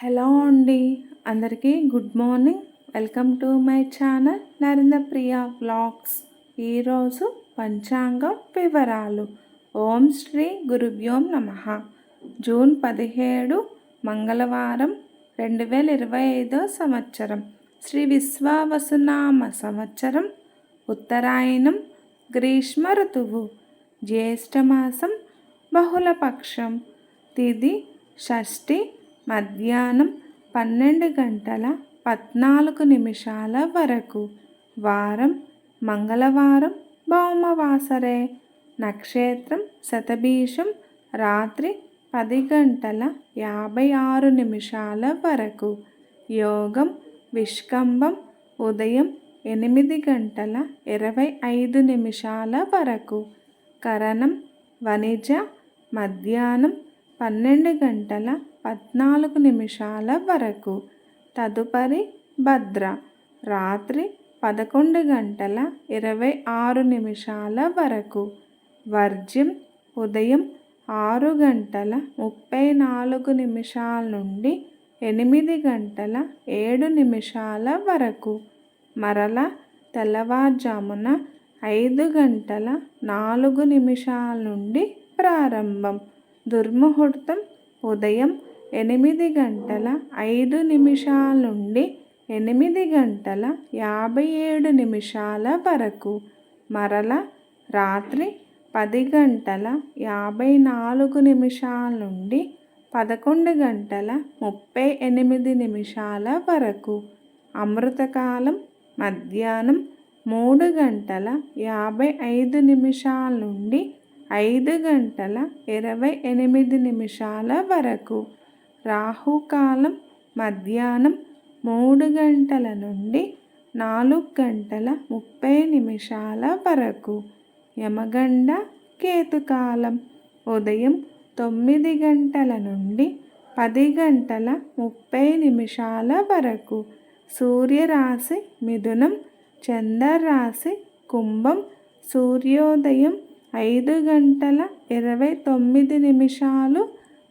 Hello అండి. అందరికీ good morning. Welcome to my channel Narendra Priya vlogs. ఈరోజు పంచాంగం వివరాలు. ఓం శ్రీ గురుభ్యోం నమ. జూన్ పదిహేడు మంగళవారం రెండు వేల ఇరవై ఐదో సంవత్సరం. శ్రీ విశ్వావసునామ సంవత్సరం. ఉత్తరాయణం గ్రీష్మ ఋతువు. జ్యేష్ఠమాసం బహుళపక్షం. తిది షష్ఠి మధ్యాహ్నం పన్నెండు గంటల పద్నాలుగు నిమిషాల వరకు. వారం మంగళవారం భౌమవాసరే. నక్షత్రం శతభీషం రాత్రి పది గంటల యాభై ఆరు నిమిషాల వరకు. యోగం విష్కంభం ఉదయం ఎనిమిది గంటల ఇరవై ఐదు నిమిషాల వరకు. కరణం వణిజ మధ్యాహ్నం పన్నెండు గంటల పద్నాలుగు నిమిషాల వరకు. తదుపరి భద్ర. రాత్రి పదకొండు గంటల ఇరవై ఆరు నిమిషాల వరకు. వర్జ్యం ఉదయం ఆరు గంటల ముప్పై నాలుగు నిమిషాల నుండి ఎనిమిది గంటల ఏడు నిమిషాల వరకు. మరల తెల్లవారుజామున ఐదు గంటల నాలుగు నిమిషాల నుండి ప్రారంభం. దుర్ముహూర్తం ఉదయం ఎనిమిది గంటల ఐదు నిమిషాల నుండి ఎనిమిది గంటల యాభై ఏడు నిమిషాల వరకు. మరల రాత్రి పది గంటల యాభై నాలుగు నిమిషాల నుండి పదకొండు గంటల ముప్పై ఎనిమిది నిమిషాల వరకు. అమృతకాలం మధ్యాహ్నం మూడు గంటల యాభై ఐదు నిమిషాల నుండి ఐదు గంటల ఇరవై ఎనిమిది నిమిషాల వరకు. రాహుకాలం మధ్యాహ్నం మూడు గంటల నుండి నాలుగు గంటల ముప్పై నిమిషాల వరకు. యమగండ కేతుకాలం ఉదయం తొమ్మిది గంటల నుండి పది గంటల ముప్పై నిమిషాల వరకు. సూర్యరాశి మిథునం చంద్రరాశి కుంభం సూర్యోదయం ఐదు గంటల ఇరవై తొమ్మిది నిమిషాలు